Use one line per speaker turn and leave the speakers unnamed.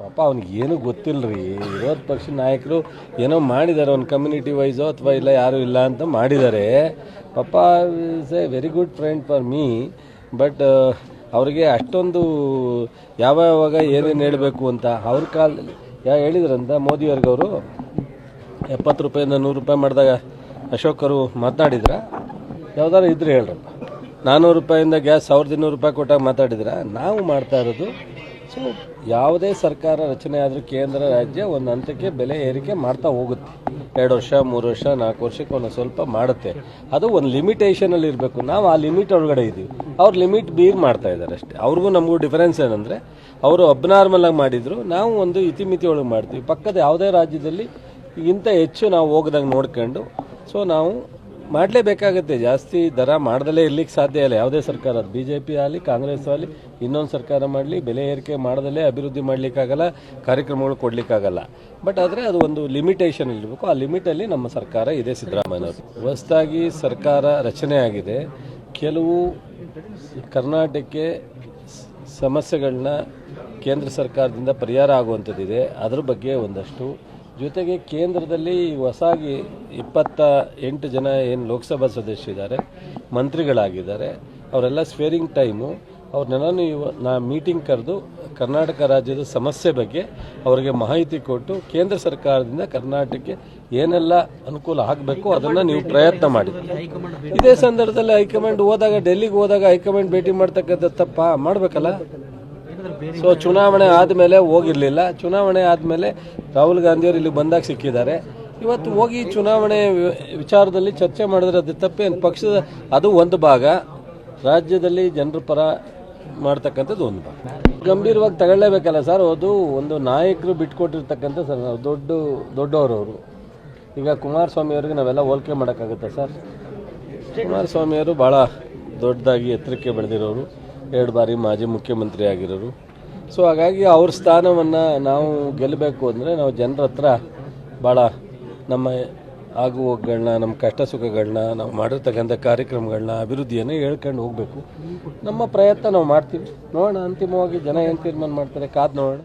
ಪಾಪ, ಅವ್ನಿಗೆ ಏನು ಗೊತ್ತಿಲ್ಲ ರೀ ವಿರೋಧ ಪಕ್ಷ ನಾಯಕರು ಏನೋ ಮಾಡಿದ್ದಾರೆ ಒಂದು ಕಮ್ಯುನಿಟಿ ವೈಸೋ ಅಥವಾ ಇಲ್ಲ, ಯಾರೂ ಇಲ್ಲ ಅಂತ ಮಾಡಿದ್ದಾರೆ ಪಾಪ is a very good friend for me but ಅವ್ರಿಗೆ ಅಷ್ಟೊಂದು ಯಾವ ಯಾವಾಗ ಏನೇನು ಹೇಳಬೇಕು ಅಂತ, ಅವ್ರ ಕಾಲದಲ್ಲಿ ಯಾ ಹೇಳಿದ್ರಂತ ಮೋದಿಯವ್ರಿಗೆ ಅವರು ಎಪ್ಪತ್ತು ರೂಪಾಯಿಂದ ನೂರು ರೂಪಾಯಿ ಮಾಡಿದಾಗ ಅಶೋಕರು ಮಾತನಾಡಿದ್ರ ಯಾವ್ದಾರು ಇದ್ರೆ ಹೇಳ್ರಪ್ಪ. ನಾನ್ನೂರು ರೂಪಾಯಿಂದ ಗ್ಯಾಸ್ ಸಾವಿರದ ಇನ್ನೂರು ರೂಪಾಯಿ ಕೊಟ್ಟಾಗ ಮಾತಾಡಿದ್ರ? ನಾವು ಮಾಡ್ತಾ ಇರೋದು ಸೊ ಯಾವುದೇ ಸರ್ಕಾರ ರಚನೆ ಆದರೂ ಕೇಂದ್ರ ರಾಜ್ಯ ಒಂದು ಹಂತಕ್ಕೆ ಬೆಲೆ ಏರಿಕೆ ಮಾಡ್ತಾ ಹೋಗುತ್ತೆ. ಎರಡು ವರ್ಷ, ಮೂರು ವರ್ಷ, ನಾಲ್ಕು ವರ್ಷಕ್ಕೆ ಒಂದು ಸ್ವಲ್ಪ ಮಾಡುತ್ತೆ. ಅದು ಒಂದು ಲಿಮಿಟೇಷನಲ್ಲಿ ಇರಬೇಕು. ನಾವು ಆ ಲಿಮಿಟ್ ಒಳಗಡೆ ಇದ್ದೀವಿ ಅವ್ರು ಲಿಮಿಟ್ ಬೀರ್ ಮಾಡ್ತಾ ಇದ್ದಾರೆ ಅಷ್ಟೇ. ಅವ್ರಿಗೂ ನಮಗೂ ಡಿಫರೆನ್ಸ್ ಏನಂದರೆ, ಅವರು ಅಬ್ನಾರ್ಮಲ್ ಆಗಿ ಮಾಡಿದ್ರು. ನಾವು ಒಂದು ಇತಿಮಿತಿ ಒಳಗೆ ಮಾಡ್ತೀವಿ. ಪಕ್ಕದ ಯಾವುದೇ ರಾಜ್ಯದಲ್ಲಿ ಇಂಥ ಹೆಚ್ಚು ನಾವು ಹೋಗ್ದಂಗೆ ನೋಡ್ಕೊಂಡು ಸೊ ನಾವು ಮಾಡಲೇಬೇಕಾಗುತ್ತೆ. ಜಾಸ್ತಿ ದರ ಮಾಡದಲ್ಲೇ ಇರ್ಲಿಕ್ಕೆ ಸಾಧ್ಯ ಇಲ್ಲ. ಯಾವುದೇ ಸರ್ಕಾರ ಬಿ ಜೆ ಪಿ ಆಗಲಿ, ಕಾಂಗ್ರೆಸ್ ಆಗಲಿ, ಇನ್ನೊಂದು ಸರ್ಕಾರ ಮಾಡಲಿ, ಬೆಲೆ ಏರಿಕೆ ಮಾಡದಲ್ಲೇ ಅಭಿವೃದ್ಧಿ ಮಾಡಲಿಕ್ಕಾಗಲ್ಲ, ಕಾರ್ಯಕ್ರಮಗಳು ಕೊಡಲಿಕ್ಕಾಗಲ್ಲ. ಬಟ್ ಆದರೆ ಅದು ಒಂದು ಲಿಮಿಟೇಷನ್ ಇರಬೇಕು. ಆ ಲಿಮಿಟಲ್ಲಿ ನಮ್ಮ ಸರ್ಕಾರ ಇದೆ ಸಿದ್ದರಾಮಯ್ಯನವರು ಹೊಸದಾಗಿ ಸರ್ಕಾರ ರಚನೆ ಆಗಿದೆ. ಕೆಲವು ಕರ್ನಾಟಕಕ್ಕೆ ಸಮಸ್ಯೆಗಳನ್ನ ಕೇಂದ್ರ ಸರ್ಕಾರದಿಂದ ಪರಿಹಾರ ಆಗುವಂಥದ್ದಿದೆ. ಅದ್ರ ಬಗ್ಗೆ ಒಂದಷ್ಟು ಜೊತೆಗೆ ಕೇಂದ್ರದಲ್ಲಿ ಹೊಸಾಗಿ ಇಪ್ಪತ್ತ ಎಂಟು ಜನ ಏನು ಲೋಕಸಭಾ ಸದಸ್ಯರಿದ್ದಾರೆ ಮಂತ್ರಿಗಳಾಗಿದ್ದಾರೆ, ಅವರೆಲ್ಲ ಸ್ವೇರಿಂಗ್ ಟೈಮು. ಅವ್ರನ್ನೆಲ್ಲನೂ ಇವ ನಾ ಮೀಟಿಂಗ್ ಕರೆದು ಕರ್ನಾಟಕ ರಾಜ್ಯದ ಸಮಸ್ಯೆ ಬಗ್ಗೆ ಅವರಿಗೆ ಮಾಹಿತಿ ಕೊಟ್ಟು ಕೇಂದ್ರ ಸರ್ಕಾರದಿಂದ ಕರ್ನಾಟಕಕ್ಕೆ ಏನೆಲ್ಲ ಅನುಕೂಲ ಆಗಬೇಕು ಅದನ್ನು ನೀವು ಪ್ರಯತ್ನ ಮಾಡಿ. ಇದೇ ಸಂದರ್ಭದಲ್ಲಿ ಹೈಕಮಾಂಡ್ ಹೋದಾಗ, ಡೆಲ್ಲಿಗೆ ಹೋದಾಗ ಹೈಕಮಾಂಡ್ ಭೇಟಿ ಮಾಡ್ತಕ್ಕಂಥ ತಪ್ಪ? ಮಾಡಬೇಕಲ್ಲ? ಸೊ ಚುನಾವಣೆ ಆದಮೇಲೆ ಹೋಗಿರಲಿಲ್ಲ. ಚುನಾವಣೆ ಆದಮೇಲೆ ರಾಹುಲ್ ಗಾಂಧಿಯವರು ಇಲ್ಲಿ ಬಂದಾಗ ಸಿಕ್ಕಿದ್ದಾರೆ. ಇವತ್ತು ಹೋಗಿ ಚುನಾವಣೆ ವಿಚಾರದಲ್ಲಿ ಚರ್ಚೆ ಮಾಡಿದ್ರೆ ಅದು ತಪ್ಪೇನು? ಪಕ್ಷದ, ಅದು ಒಂದು ಭಾಗ. ರಾಜ್ಯದಲ್ಲಿ ಜನರ ಪರ ಮಾಡ್ತಕ್ಕಂಥದ್ದು ಒಂದು ಭಾಗ. ಗಂಭೀರವಾಗಿ ತಗೊಳ್ಳೇಬೇಕಲ್ಲ ಸರ್? ಅದು ಒಂದು ನಾಯಕರು ಬಿಟ್ಕೊಟ್ಟಿರ್ತಕ್ಕಂಥ ಸರ್, ನಾವು ದೊಡ್ಡ, ದೊಡ್ಡವರವರು. ಈಗ ಕುಮಾರಸ್ವಾಮಿ ಅವರಿಗೆ ನಾವೆಲ್ಲ ಹೋಲಿಕೆ ಮಾಡೋಕ್ಕಾಗುತ್ತೆ ಸರ್? ಕುಮಾರಸ್ವಾಮಿಯವರು ಭಾಳ ದೊಡ್ಡದಾಗಿ ಎತ್ತರಕ್ಕೆ ಬೆಳೆದಿರೋರು. ಎರಡು ಬಾರಿ ಮಾಜಿ ಮುಖ್ಯಮಂತ್ರಿ ಆಗಿರೋರು. ಸೊ ಹಾಗಾಗಿ ಅವ್ರ ಸ್ಥಾನವನ್ನು ನಾವು ಗೆಲ್ಲಬೇಕು ಅಂದರೆ ನಾವು ಜನರ ಹತ್ರ ಭಾಳ ನಮ್ಮ ಆಗು ಹೋಗುಗಳನ್ನ ನಮ್ಮ ಕಷ್ಟ ಸುಖಗಳನ್ನ ನಾವು ಮಾಡಿರ್ತಕ್ಕಂಥ ಕಾರ್ಯಕ್ರಮಗಳನ್ನ, ಅಭಿವೃದ್ಧಿಯನ್ನು ಹೇಳ್ಕೊಂಡು ಹೋಗಬೇಕು. ನಮ್ಮ ಪ್ರಯತ್ನ ನಾವು ಮಾಡ್ತೀವಿ. ನೋಡೋಣ, ಅಂತಿಮವಾಗಿ ಜನ ಏನು ತೀರ್ಮಾನ ಮಾಡ್ತಾರೆ, ಕಾದು ನೋಡೋಣ.